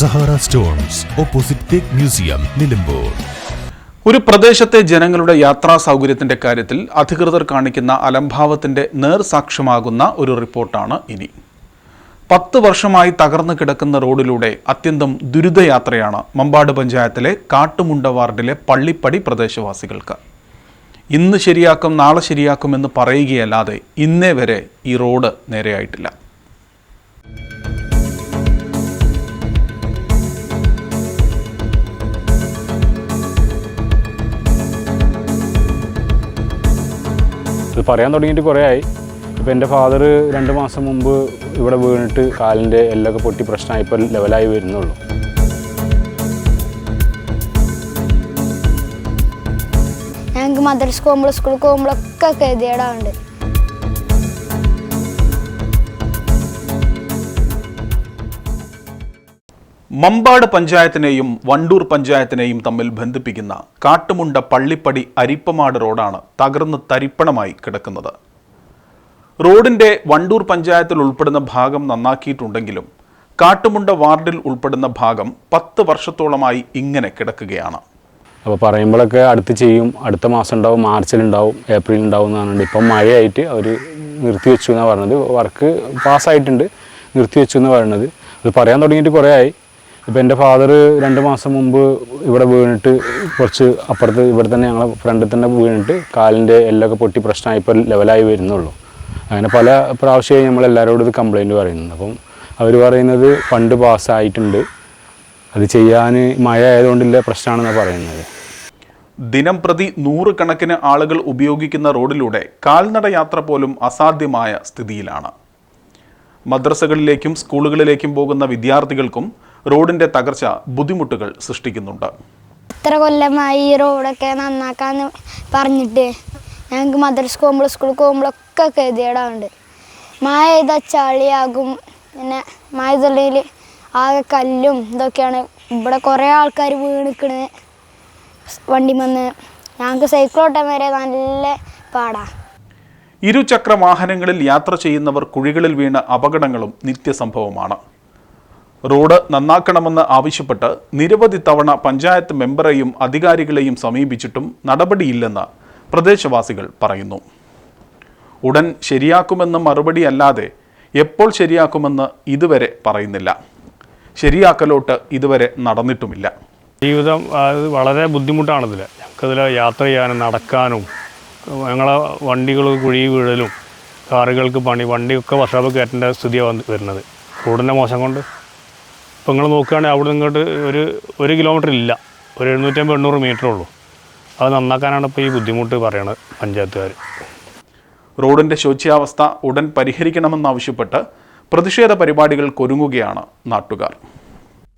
Sahara stones opposite തേക്ക് museum Nilambur. ഒരു പ്രദേശത്തെ ജനങ്ങളുടെ യാത്രാ സൗകര്യത്തിന്റെ കാര്യത്തിൽ അധികൃതർ കാണിക്കുന്ന അലംഭാവത്തിന്റെ നേർസാക്ഷ്യമാകുന്ന ഒരു റിപ്പോർട്ടാണ് ഇനി. പത്ത് വർഷമായി തകർന്നു കിടക്കുന്ന റോഡിലൂടെ അത്യന്തം ദുരിതയാത്രയാണ് മമ്പാട് പഞ്ചായത്തിലെ കാട്ടുമുണ്ട വാർഡിലെ പള്ളിപ്പടി പ്രദേശവാസികൾക്ക്. ഇന്ന് ശരിയാക്കും നാളെ ശരിയാക്കും എന്ന് പറയുകയല്ലാതെ ഇന്നേ വരെ ഈ റോഡ് നേരെയായിട്ടില്ല. പറയാൻ തുടങ്ങിയിട്ട് കുറേ ആയി ഇപ്പോൾ എന്റെ ഫാദർ രണ്ട് മാസം മുമ്പ് ഇവിടെ വീണിട്ട് കാലിന്റെ എല്ലൊക്കെ പൊട്ടി പ്രശ്നമായി ഇപ്പോൾ ലെവലായി വരുന്നുള്ളൂ. ഞങ്ങൾക്ക് മദർസ് പോകുമ്പോൾ സ്കൂളിൽ പോകുമ്പോഴൊക്കെ ഗതികേടാറുണ്ട് മമ്പാട് പഞ്ചായത്തിനെയും വണ്ടൂർ പഞ്ചായത്തിനെയും തമ്മിൽ ബന്ധിപ്പിക്കുന്ന കാട്ടുമുണ്ട പള്ളിപ്പടി അരിപ്പമാട് റോഡാണ് തകർന്ന് തരിപ്പണമായി കിടക്കുന്നത്. റോഡിന്റെ വണ്ടൂർ പഞ്ചായത്തിൽ ഉൾപ്പെടുന്ന ഭാഗം നന്നാക്കിയിട്ടുണ്ടെങ്കിലും കാട്ടുമുണ്ട വാർഡിൽ ഉൾപ്പെടുന്ന ഭാഗം പത്ത് വർഷത്തോളമായി ഇങ്ങനെ കിടക്കുകയാണ്. അപ്പോൾ പറയുമ്പോഴൊക്കെ അടുത്ത് ചെയ്യും. അടുത്ത മാസം ഉണ്ടാവും മാർച്ചിലുണ്ടാവും ഏപ്രിലുണ്ടാവും പറഞ്ഞിട്ട് ഇപ്പം മഴയായിട്ട് അവർ നിർത്തിവെച്ചു എന്നാണ് പറഞ്ഞത്. വർക്ക് പാസ്സായിട്ടുണ്ട്. നിർത്തിവെച്ചു എന്ന് പറയുന്നത് അത് പറയാൻ തുടങ്ങിയിട്ട് കുറേ ആയി. ഇപ്പോൾ എന്റെ ഫാദർ രണ്ട് മാസം മുമ്പ് ഇവിടെ വീണിട്ട് കുറച്ച് അപ്പുറത്ത് ഇവിടെ തന്നെ ഞങ്ങളെ ഫ്രണ്ടിൽ തന്നെ വീണിട്ട് കാലിന്റെ എല്ലൊക്കെ പൊട്ടി പ്രശ്നമായി ഇപ്പോൾ ലെവലായി വരുന്നുള്ളൂ. അങ്ങനെ പല പ്രാവശ്യമായി നമ്മൾ എല്ലാവരോടും ഇത് കംപ്ലൈന്റ് പറയുന്നത് അപ്പം അവർ പറയുന്നത് ഫണ്ട് പാസ്സായിട്ടുണ്ട് അത് ചെയ്യാൻ മഴ ആയതുകൊണ്ടില്ല പ്രശ്നമാണെന്നാണ് പറയുന്നത്. ദിനം പ്രതി നൂറുകണക്കിന് ആളുകൾ ഉപയോഗിക്കുന്ന റോഡിലൂടെ കാൽനട യാത്ര പോലും അസാധ്യമായ സ്ഥിതിയിലാണ്. മദ്രസകളിലേക്കും സ്കൂളുകളിലേക്കും പോകുന്ന വിദ്യാർത്ഥികൾക്കും റോഡിന്റെ തകർച്ച ബുദ്ധിമുട്ടുകൾ സൃഷ്ടിക്കുന്നുണ്ട്. ഇത്ര കൊല്ലമായി ഈ റോഡൊക്കെ നന്നാക്കാന്ന് പറഞ്ഞിട്ട് ഞങ്ങൾക്ക് മദ്രസ് പോകുമ്പോൾ സ്കൂളിൽ പോകുമ്പോഴൊക്കെ കരുതിയിടാറുണ്ട് മഴ ചെയ്താൽ ചളിയാകും. പിന്നെ മഴ തുള്ളിയിൽ ആകെ കല്ലും ഇതൊക്കെയാണ് ഇവിടെ കുറേ ആൾക്കാർ വീണിക്കണ്. വണ്ടി വന്ന് ഞങ്ങൾക്ക് സൈക്കിളോട്ടം വരെ നല്ല പാടാ. ഇരുചക്ര വാഹനങ്ങളിൽ യാത്ര ചെയ്യുന്നവർ കുഴികളിൽ വീണ അപകടങ്ങളും നിത്യസംഭവമാണ്. റോഡ് നന്നാക്കണമെന്ന് ആവശ്യപ്പെട്ട് നിരവധി തവണ പഞ്ചായത്ത് മെമ്പറെയും അധികാരികളെയും സമീപിച്ചിട്ടും നടപടിയില്ലെന്ന് പ്രദേശവാസികൾ പറയുന്നു. ഉടൻ ശരിയാക്കുമെന്ന മറുപടി അല്ലാതെ എപ്പോൾ ശരിയാക്കുമെന്ന് ഇതുവരെ പറയുന്നില്ല. ശരിയാക്കലോട്ട് ഇതുവരെ നടന്നിട്ടുമില്ല. ജീവിതം വളരെ ബുദ്ധിമുട്ടാണിതിൽ ഞങ്ങൾക്കതിൽ യാത്ര ചെയ്യാനും നടക്കാനും ഞങ്ങളെ വണ്ടികൾ കുഴി വീഴലും കാറുകൾക്ക് പണി വണ്ടിയൊക്കെ വർഷോപ്പ് കയറ്റേണ്ട സ്ഥിതിയാണ് വരുന്നത് റോഡിന്റെ മോശം കൊണ്ട് ഇപ്പോൾ നിങ്ങൾ നോക്കുകയാണെങ്കിൽ അവിടെ ഇങ്ങോട്ട് ഒരു ഒരു കിലോമീറ്റർ ഇല്ല. ഒരു എഴുന്നൂറ്റമ്പത് എണ്ണൂറ് മീറ്റർ ഉള്ളൂ. അത് നന്നാക്കാനാണ് ഇപ്പോൾ ഈ ബുദ്ധിമുട്ട് പറയണത് പഞ്ചായത്തുകാർ റോഡിന്റെ ശോച്യാവസ്ഥ ഉടൻ പരിഹരിക്കണമെന്നാവശ്യപ്പെട്ട് പ്രതിഷേധ പരിപാടികൾ കൊരുങ്ങുകയാണ് നാട്ടുകാർ.